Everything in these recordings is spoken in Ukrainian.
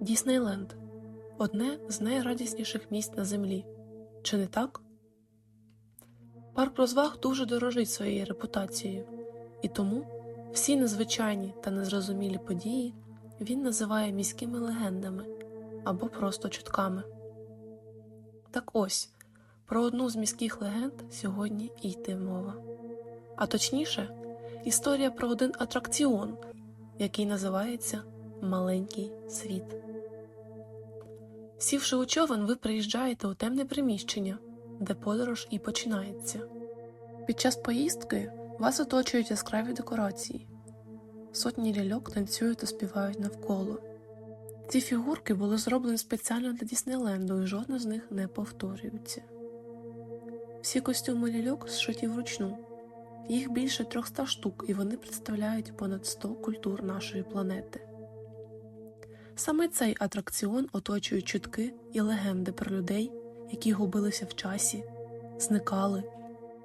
Діснейленд одне з найрадісніших місць на землі. Чи не так? Парк розваг дуже дорожить своєю репутацією, і тому всі незвичайні та незрозумілі події він називає міськими легендами або просто чутками. Так ось про одну з міських легенд сьогодні і йде мова. А точніше, історія про один атракціон, який називається Маленький світ. Сівши у човен, ви приїжджаєте у темне приміщення, де подорож і починається. Під час поїздки вас оточують яскраві декорації. Сотні ляльок танцюють та співають навколо. Ці фігурки були зроблені спеціально для Діснейленду і жодна з них не повторюється. Всі костюми ляльок зшиті вручну. Їх більше 300 штук, і вони представляють понад 100 культур нашої планети. Саме цей атракціон оточують чутки і легенди про людей, які губилися в часі, зникали,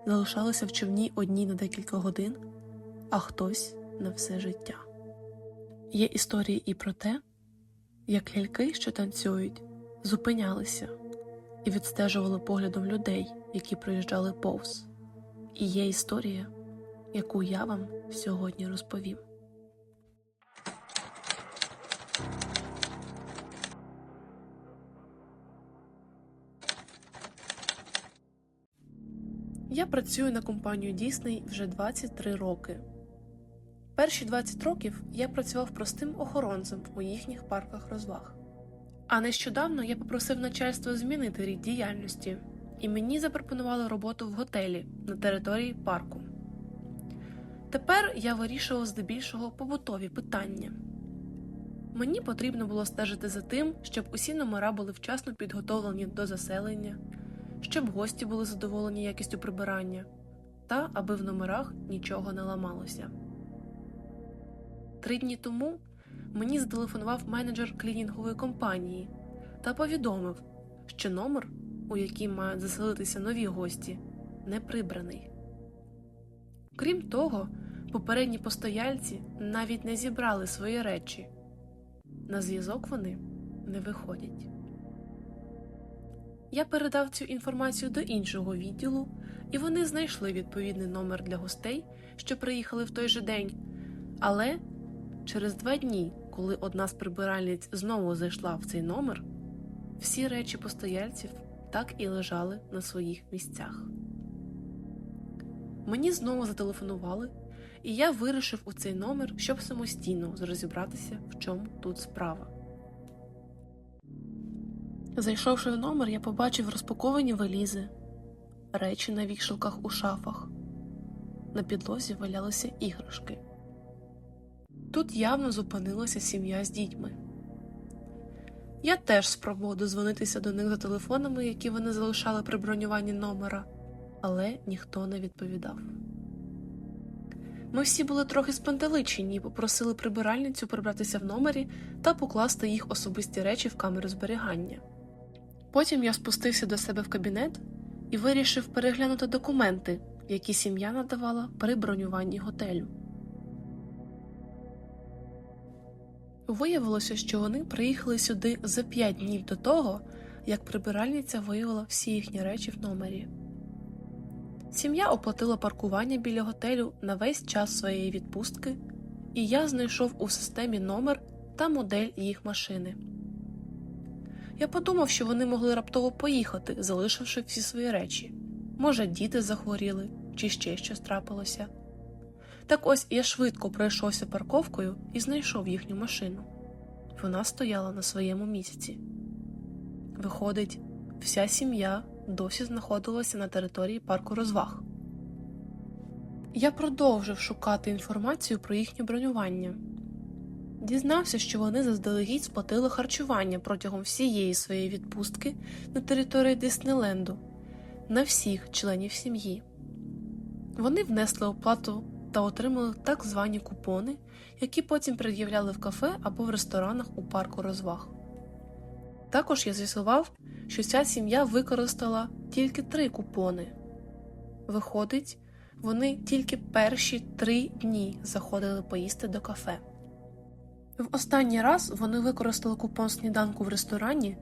залишалися в човні одні на декілька годин, а хтось на все життя. Є історії і про те, як ляльки, що танцюють, зупинялися і відстежували поглядом людей, які проїжджали повз. І є історія, яку я вам сьогодні розповім. Я працюю на компанію Дісней вже 23 роки. Перші 20 років я працював простим охоронцем у їхніх парках розваг. А нещодавно я попросив начальство змінити рід діяльності, і мені запропонували роботу в готелі на території парку. Тепер я вирішував здебільшого побутові питання. Мені потрібно було стежити за тим, щоб усі номера були вчасно підготовлені до заселення, щоб гості були задоволені якістю прибирання, та аби в номерах нічого не ламалося. Три дні тому мені зателефонував менеджер клінінгової компанії та повідомив, що номер, у який мають заселитися нові гості, не прибраний. Крім того, попередні постояльці навіть не зібрали свої речі. На зв'язок вони не виходять. Я передав цю інформацію до іншого відділу, і вони знайшли відповідний номер для гостей, що приїхали в той же день. Але через два дні, коли одна з прибиральниць знову зайшла в цей номер, всі речі постояльців так і лежали на своїх місцях. Мені знову зателефонували, і я вирішив у цей номер, щоб самостійно розібратися, в чому тут справа. Зайшовши в номер, я побачив розпаковані валізи, речі на вішалках у шафах. На підлозі валялися іграшки. Тут явно зупинилася сім'я з дітьми. Я теж спробував дозвонитися до них за телефонами, які вони залишали при бронюванні номера, але ніхто не відповідав. Ми всі були трохи спантеличені і попросили прибиральницю прибратися в номері та покласти їх особисті речі в камеру зберігання. Потім я спустився до себе в кабінет і вирішив переглянути документи, які сім'я надавала при бронюванні готелю. Виявилося, що вони приїхали сюди за 5 днів до того, як прибиральниця виявила всі їхні речі в номері. Сім'я оплатила паркування біля готелю на весь час своєї відпустки, і я знайшов у системі номер та модель їх машини. Я подумав, що вони могли раптово поїхати, залишивши всі свої речі. Може, діти захворіли, чи ще щось трапилося. Так ось я швидко пройшовся парковкою і знайшов їхню машину. Вона стояла на своєму місці. Виходить, вся сім'я досі знаходилася на території парку розваг. Я продовжив шукати інформацію про їхнє бронювання. Дізнався, що вони заздалегідь сплатили харчування протягом всієї своєї відпустки на території Диснейленду на всіх членів сім'ї. Вони внесли оплату та отримали так звані купони, які потім пред'являли в кафе або в ресторанах у парку розваг. Також я з'ясував, що ця сім'я використала тільки три купони. Виходить, вони тільки перші три дні заходили поїсти до кафе. В останній раз вони використали купон сніданку в ресторані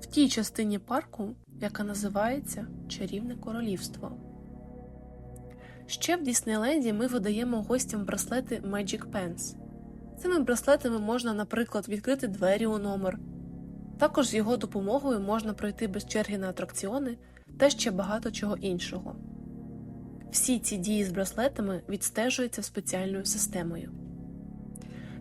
в тій частині парку, яка називається Чарівне Королівство. Ще в Діснейленді ми видаємо гостям браслети Magic Pants. Цими браслетами можна, наприклад, відкрити двері у номер. Також з його допомогою можна пройти без черги на атракціони та ще багато чого іншого. Всі ці дії з браслетами відстежуються спеціальною системою.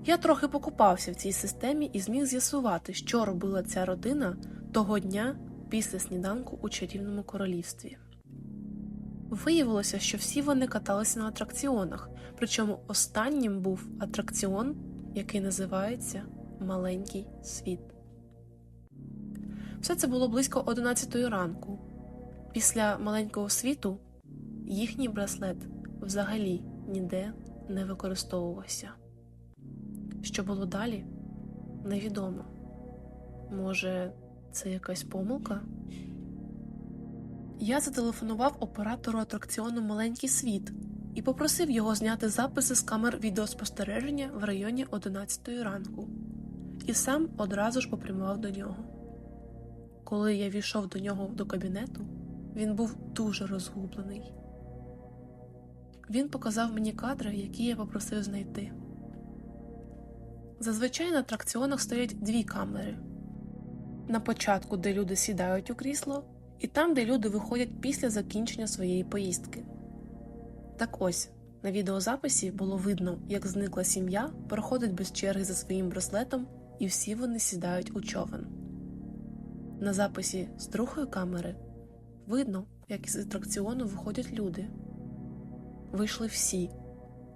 Я трохи покупався в цій системі і зміг з'ясувати, що робила ця родина того дня після сніданку у чарівному королівстві. Виявилося, що всі вони каталися на атракціонах, причому останнім був атракціон, який називається Маленький світ. Все це було близько 11 ранку. Після маленького світу їхній браслет взагалі ніде не використовувався. Що було далі, невідомо. Може, це якась помилка? Я зателефонував оператору атракціону Маленький світ і попросив його зняти записи з камер відеоспостереження в районі 11 ранку, і сам одразу ж попрямував до нього. Коли я війшов до нього до кабінету, він був дуже розгублений. Він показав мені кадри, які я попросив знайти. Зазвичай на атракціонах стоять дві камери: на початку, де люди сідають у крісло, і там, де люди виходять після закінчення своєї поїздки. Так ось на відеозаписі було видно, як зникла сім'я, проходить без черги за своїм браслетом, і всі вони сідають у човен. На записі з другої камери видно, як із атракціону виходять люди. Вийшли всі,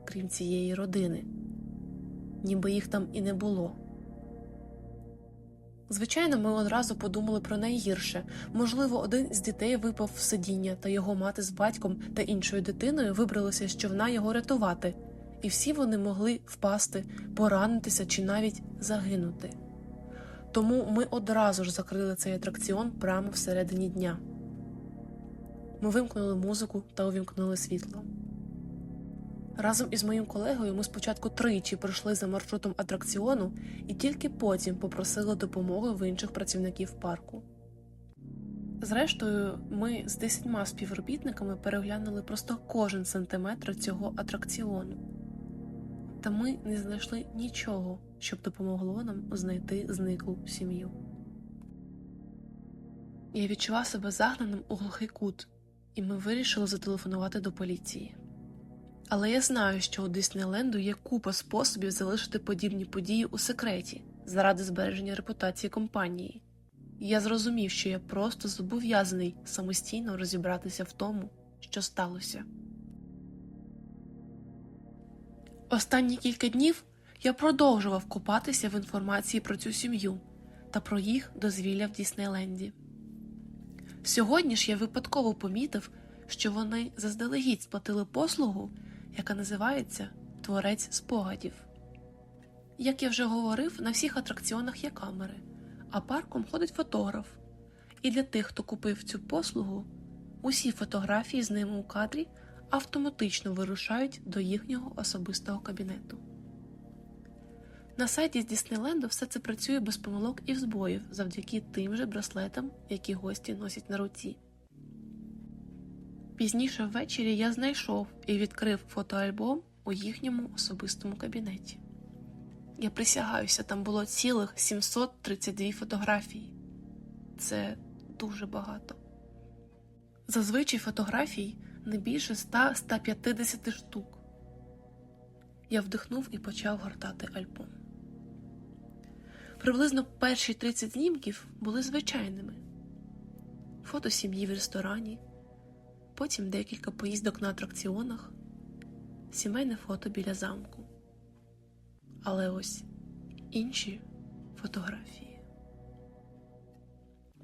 крім цієї родини, ніби їх там і не було. Звичайно, ми одразу подумали про найгірше можливо, один з дітей випав в сидіння, та його мати з батьком та іншою дитиною вибралися з човна його рятувати, і всі вони могли впасти, поранитися чи навіть загинути. Тому ми одразу ж закрили цей атракціон прямо всередині дня. Ми вимкнули музику та увімкнули світло. Разом із моїм колегою ми спочатку тричі пройшли за маршрутом атракціону і тільки потім попросили допомоги в інших працівників парку. Зрештою, ми з десятьма співробітниками переглянули просто кожен сантиметр цього атракціону, та ми не знайшли нічого, щоб допомогло нам знайти зниклу сім'ю. Я відчував себе загнаним у глухий кут, і ми вирішили зателефонувати до поліції. Але я знаю, що у Диснейленду є купа способів залишити подібні події у секреті заради збереження репутації компанії. І я зрозумів, що я просто зобов'язаний самостійно розібратися в тому, що сталося. Останні кілька днів я продовжував купатися в інформації про цю сім'ю та про їх дозвілля в Діснейленді. Сьогодні ж я випадково помітив, що вони заздалегідь сплатили послугу яка називається Творець спогадів. Як я вже говорив, на всіх атракціонах є камери, а парком ходить фотограф. І для тих, хто купив цю послугу, усі фотографії з ними у кадрі автоматично вирушають до їхнього особистого кабінету. На сайті з Діснейленду все це працює без помилок і збоїв завдяки тим же браслетам, які гості носять на руці. Пізніше ввечері я знайшов і відкрив фотоальбом у їхньому особистому кабінеті. Я присягаюся, там було цілих 732 фотографії. Це дуже багато. Зазвичай фотографій не більше 100-150 штук. Я вдихнув і почав гортати альбом. Приблизно перші 30 знімків були звичайними: фото сім'ї в ресторані потім декілька поїздок на атракціонах, сімейне фото біля замку. Але ось інші фотографії.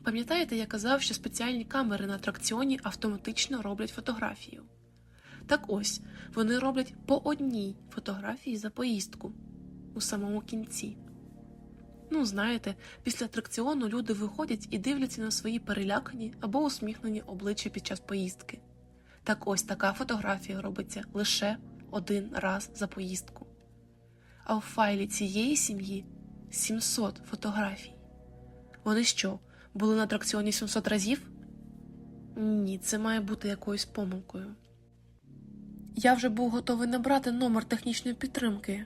Пам'ятаєте, я казав, що спеціальні камери на атракціоні автоматично роблять фотографію? Так ось вони роблять по одній фотографії за поїздку у самому кінці. Ну, знаєте, після атракціону люди виходять і дивляться на свої перелякані або усміхнені обличчя під час поїздки. Так ось така фотографія робиться лише один раз за поїздку. а в файлі цієї сім'ї 700 фотографій. Вони що, були на атракціоні 700 разів? Ні, це має бути якоюсь помилкою. Я вже був готовий набрати номер технічної підтримки,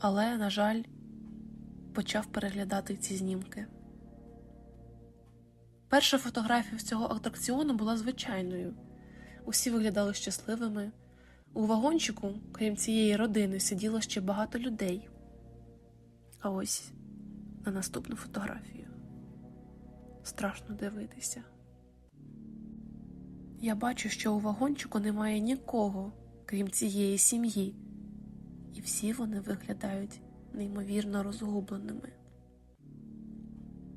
але, на жаль, почав переглядати ці знімки. Перша фотографія цього атракціону була звичайною. Усі виглядали щасливими. У вагончику, крім цієї родини, сиділо ще багато людей. А ось на наступну фотографію. Страшно дивитися. Я бачу, що у вагончику немає нікого, крім цієї сім'ї, і всі вони виглядають неймовірно розгубленими.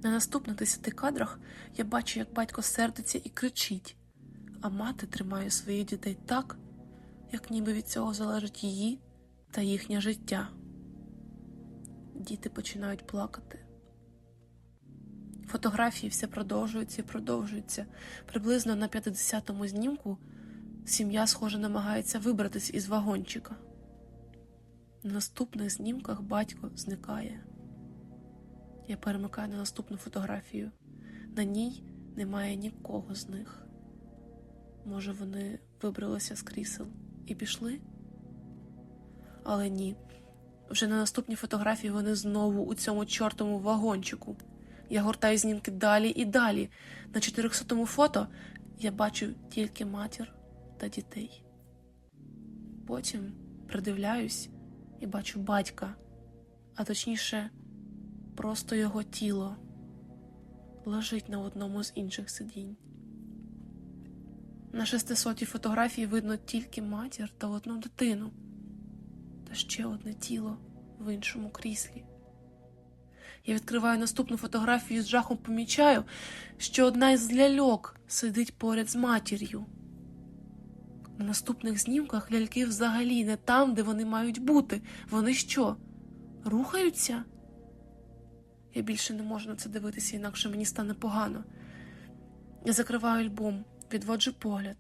На наступних десяти кадрах я бачу, як батько сердиться і кричить, а мати тримає своїх дітей так, як ніби від цього залежить її та їхнє життя. Діти починають плакати. Фотографії все продовжуються і продовжуються. Приблизно на 50-му знімку сім'я, схоже, намагається вибратись із вагончика. На наступних знімках батько зникає. Я перемикаю на наступну фотографію. На ній немає нікого з них. Може, вони вибралися з крісел і пішли? Але ні. Вже на наступній фотографії вони знову у цьому чортому вагончику. Я гортаю знімки далі і далі. На 400-му фото я бачу тільки матір та дітей. Потім придивляюсь і бачу батька, а точніше, просто його тіло лежить на одному з інших сидінь. На 600 фотографії видно тільки матір та одну дитину, та ще одне тіло в іншому кріслі. Я відкриваю наступну фотографію і з жахом помічаю, що одна із ляльок сидить поряд з матір'ю. На наступних знімках ляльки взагалі не там, де вони мають бути. Вони що? Рухаються? Я більше не можу на це дивитися, інакше мені стане погано. Я закриваю альбом, відводжу погляд.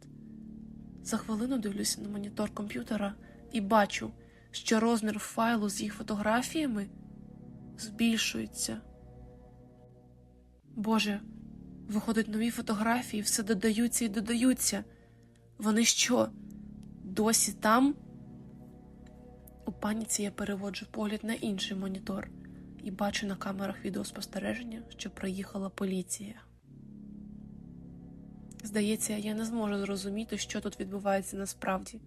За хвилину дивлюся на монітор комп'ютера і бачу, що розмір файлу з їх фотографіями збільшується. Боже, виходять нові фотографії, все додаються і додаються. Вони що? Досі там? У паніці я переводжу погляд на інший монітор і бачу на камерах відеоспостереження, що приїхала поліція. Здається, я не зможу зрозуміти, що тут відбувається насправді.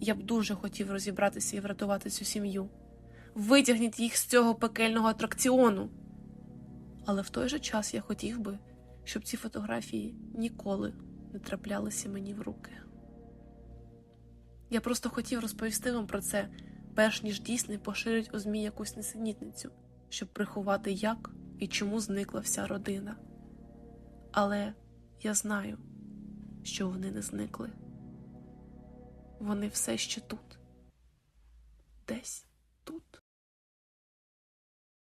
Я б дуже хотів розібратися і врятувати цю сім'ю. Витягніть їх з цього пекельного атракціону. Але в той же час я хотів би, щоб ці фотографії ніколи не траплялися мені в руки. Я просто хотів розповісти вам про це, перш ніж дійсно поширить у ЗМІ якусь несенітницю, щоб приховати, як і чому зникла вся родина. Але я знаю, що вони не зникли. Вони все ще тут.